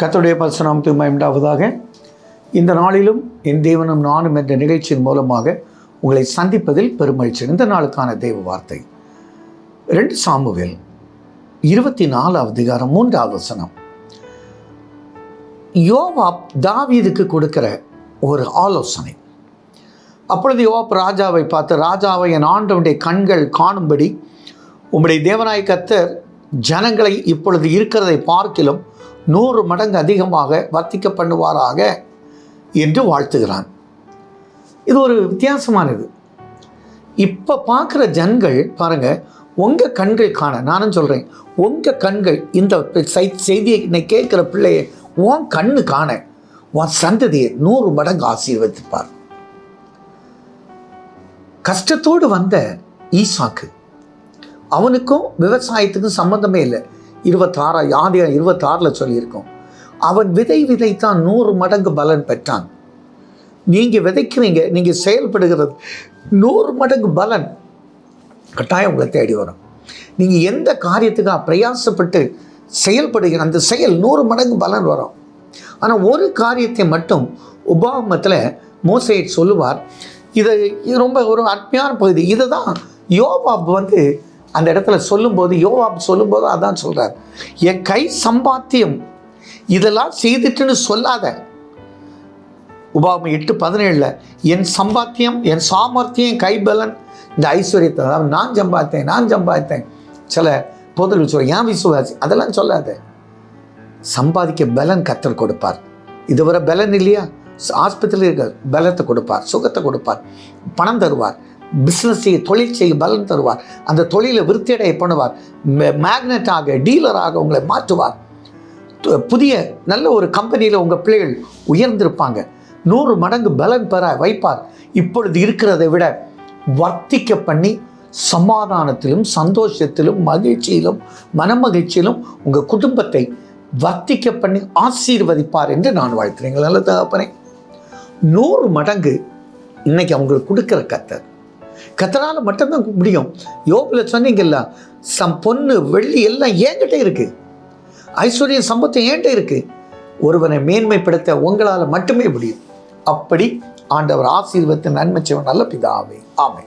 கத்தருடைய பரிசுநாமத்துக்கு மயம்டாவதாக இந்த நாளிலும் என் தேவனும் நானும் என்ற நிகழ்ச்சியின் மூலமாக உங்களை சந்திப்பதில் பெருமகிழ்ச்சி இந்த நாளுக்கான தேவ வார்த்தை. ரெண்டு சாமுவேல் இருபத்தி நாலாவது அதிகாரம் மூன்றாவது வசனம். யோவாப் தாவீதுக்கு கொடுக்கிற ஒரு ஆலோசனை. அப்பொழுது யோவாப் ராஜாவை பார்த்து ராஜாவை என் ஆண்டவனுடைய கண்கள் காணும்படி உம்முடைய தேவனாய் கத்தர் ஜனங்களை இப்பொழுது இருக்கிறதை பார்க்கிலும் நூறு மடங்கு அதிகமாக வர்த்திக்க பண்ணுவாராக என்று வாழ்த்துகிறான். இது ஒரு வித்தியாசமானது. இப்போ பார்க்குற ஜனங்கள் பாருங்கள் உங்கள் கண்கள் காண நானும் சொல்கிறேன் உங்கள் கண்கள் இந்த செய்தியை இன்னைக்கு கேட்குற பிள்ளையை உன் கண்ணு காண உன் சந்ததியை நூறு மடங்கு ஆசீர்வதிப்பார். கஷ்டத்தோடு வந்த ஈசாக்கு அவனுக்கும் விவசாயத்துக்கும் சம்மந்தமே இல்லை. இருபத்தாறா யாதியா இருபத்தாறில் சொல்லியிருக்கோம். அவன் விதை விதைத்தான் நூறு மடங்கு பலன் பெற்றான். நீங்கள் விதைக்கிறீங்க நீங்கள் செயல்படுகிறது நூறு மடங்கு பலன். கட்டாயம் உங்களை தேடி வரும். நீங்கள் எந்த காரியத்துக்காக பிரயாசப்பட்டு செயல்படுகிற அந்த செயல் நூறு மடங்கு பலன் வரும். ஆனால் ஒரு காரியத்தை மட்டும் உபாகமத்தில் மோசையை சொல்லுவார். இதை இது ரொம்ப ஒரு அருமையான பகுதி. இதை தான் யோபா வந்து அந்த இடத்துல சொல்லும்போது யோவாப் சொல்லும்போது அதான் சொல்கிறார் என் கை சம்பாத்தியம். இதெல்லாம் செய்துட்டுன்னு சொல்லாத. உபாகம் எட்டு பதினேழில் என் சம்பாத்தியம் என் சாமர்த்தியம் என் கைபலன். இந்த ஐஸ்வர்யத்தை அதாவது நான் சம்பாத்தேன் நான் சம்பாதித்தேன் சில பொதுள் சொல்ல ஏன் விசுவாசி? அதெல்லாம் சொல்லாத. சம்பாதிக்க பலன் கத்தர் கொடுப்பார். இதுவரை பலன் இல்லையா? ஆஸ்பத்திரியில் இருக்க பலத்தை கொடுப்பார் சுகத்தை கொடுப்பார். பணம் தருவார். பிஸ்னஸ் செய்ய தொழில் செய்ய பலன் தருவார். அந்த தொழிலை விருத்தியடைய பண்ணுவார். மேக்னெட்டாக டீலராக உங்களை மாற்றுவார். புதிய நல்ல ஒரு கம்பெனியில் உங்கள் பிள்ளைகள் உயர்ந்திருப்பாங்க. நூறு மடங்கு பலன் பெற வைப்பார். இப்பொழுது இருக்கிறதை விட வர்த்திக்க பண்ணி சமாதானத்திலும் சந்தோஷத்திலும் மகிழ்ச்சியிலும் மனமகிழ்ச்சியிலும் உங்கள் குடும்பத்தை வர்த்திக்க பண்ணி ஆசீர்வதிப்பார் என்று நான் வாழ்த்துறேன். நல்ல தகப்பனே நூறு மடங்கு இன்னைக்கு அவங்களுக்கு கொடுக்குற கத்தர். கத்தனால் மட்டும்தான் முடியும். யோபில் சொன்னீங்கல்ல சம் பொண்ணு வெள்ளி எல்லாம் என்கிட்ட இருக்குது ஐஸ்வர்யம் சம்பத்தம் ஏன்ட்ட இருக்குது ஒருவனை மேன்மைப்படுத்த உங்களால் மட்டுமே முடியும். அப்படி ஆண்டவர் ஆசீர்வத்தின் நன்மை செய்வன் நல்ல பிதாவே. ஆமை